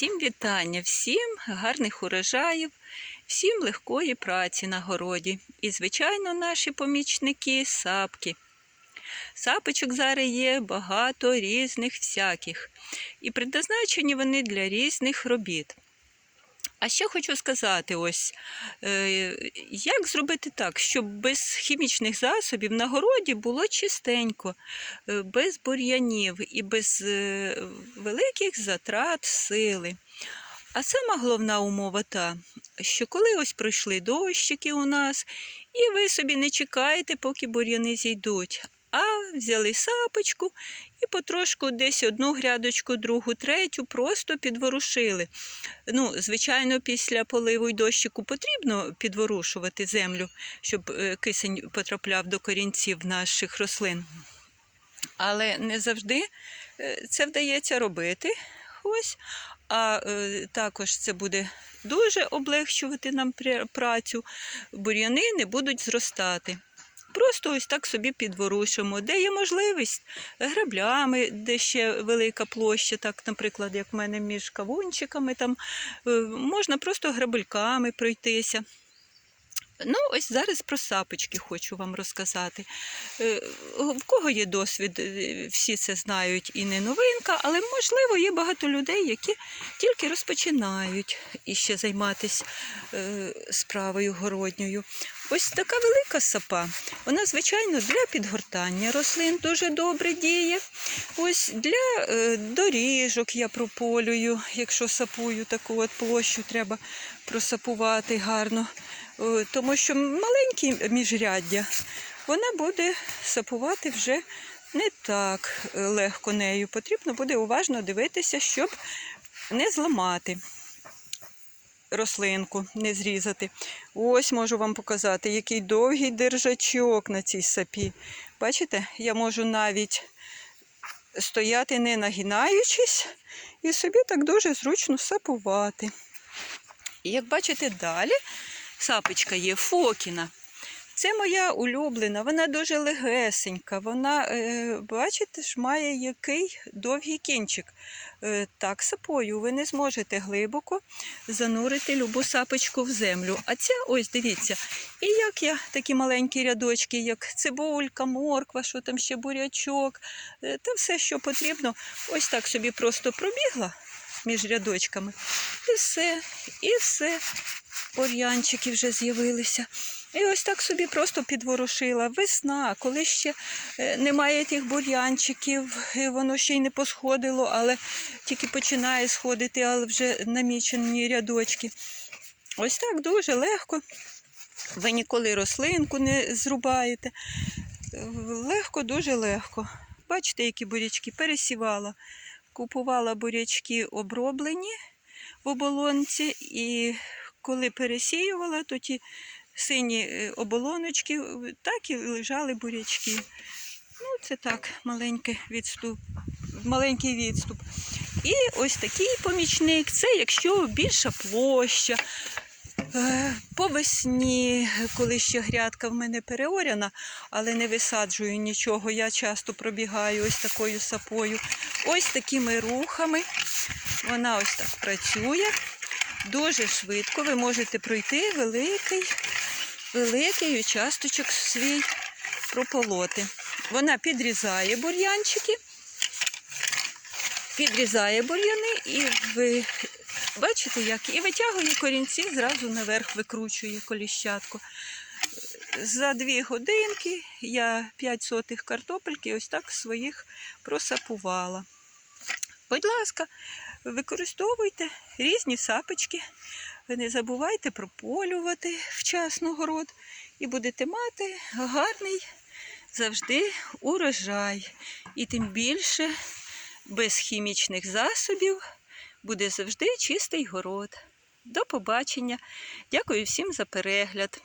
Всім вітання, всім гарних урожаїв, всім легкої праці на городі. І, звичайно, наші помічники сапки. Сапочок зараз є багато різних всяких, і предназначені вони для різних робіт. А ще хочу сказати, ось е, як зробити так, щоб без хімічних засобів на городі було чистенько, е, без бур'янів і без е, великих затрат сили. А сама головна умова та, що коли ось пройшли дощики у нас, і ви собі не чекаєте, поки бур'яни зійдуть, а взяли сапочку і потрошку десь одну грядочку, другу, третю просто підворушили. Ну, звичайно, після поливу й дощику потрібно підворушувати землю, щоб е, кисень потрапляв до корінців наших рослин. Але не завжди е, це вдається робити. Ось. А е, також це буде дуже облегчувати нам працю, бур'яни не будуть зростати. Просто ось так собі підворушимо, де є можливість граблями, де ще велика площа, так, наприклад, як в мене між кавунчиками, там е, можна просто грабельками пройтися. Ну, ось зараз про сапочки хочу вам розказати. Е, В кого є досвід, е, всі це знають і не новинка, але можливо є багато людей, які тільки розпочинають іще займатися справою городньою. Ось така велика сапа. Вона, звичайно, для підгортання рослин дуже добре діє. Ось для е, доріжок я прополюю, якщо сапую таку от площу, треба просапувати гарно. Е, Тому що маленькі міжряддя, вона буде сапувати вже не так е, легко нею. Потрібно буде уважно дивитися, щоб не зламати рослинку, не зрізати. Ось можу вам показати, який довгий держачок на цій сапі. Бачите, я можу навіть стояти не нагинаючись і собі так дуже зручно сапувати. І як бачите, далі сапочка є Фокіна. Це моя улюблена, вона дуже легесенька. Вона, е, бачите ж, має який довгий кінчик. Е, так, сапою ви не зможете глибоко занурити любу сапочку в землю. А ця, ось дивіться, і як я такі маленькі рядочки, як цибулька, морква, що там ще бурячок, е, та все, що потрібно, ось так собі просто пробігла між рядочками. І все, і все. Ор'янчики вже з'явилися. І ось так собі просто підворушила. Весна, коли ще е, немає тих бур'янчиків, воно ще й не посходило, але тільки починає сходити, але вже намічені рядочки. Ось так дуже легко. Ви ніколи рослинку не зрубаєте. Легко, дуже легко. Бачите, які бурячки пересівала. Купувала бурячки оброблені в оболонці, і коли пересіювала, то ті сині е, оболоночки, е, так і лежали бурячки. Ну, це так, маленький відступ, маленький відступ. І ось такий помічник це якщо більша площа. Е, По весні, коли ще грядка в мене переоряна, але не висаджую нічого, я часто пробігаю ось такою сапою. Ось такими рухами. Вона ось так працює. Дуже швидко ви можете пройти великий, великий участочок свій прополоти. Вона підрізає бур'янчики, підрізає бур'яни і ви бачите як? І витягує корінці, зразу наверх викручує коліщатку. За дві годинки я 5 сотих картопельки ось так своїх просапувала. Будь ласка, використовуйте різні сапочки. Не забувайте прополювати вчасно город і будете мати гарний завжди урожай. І тим більше без хімічних засобів буде завжди чистий город. До побачення. Дякую всім за перегляд.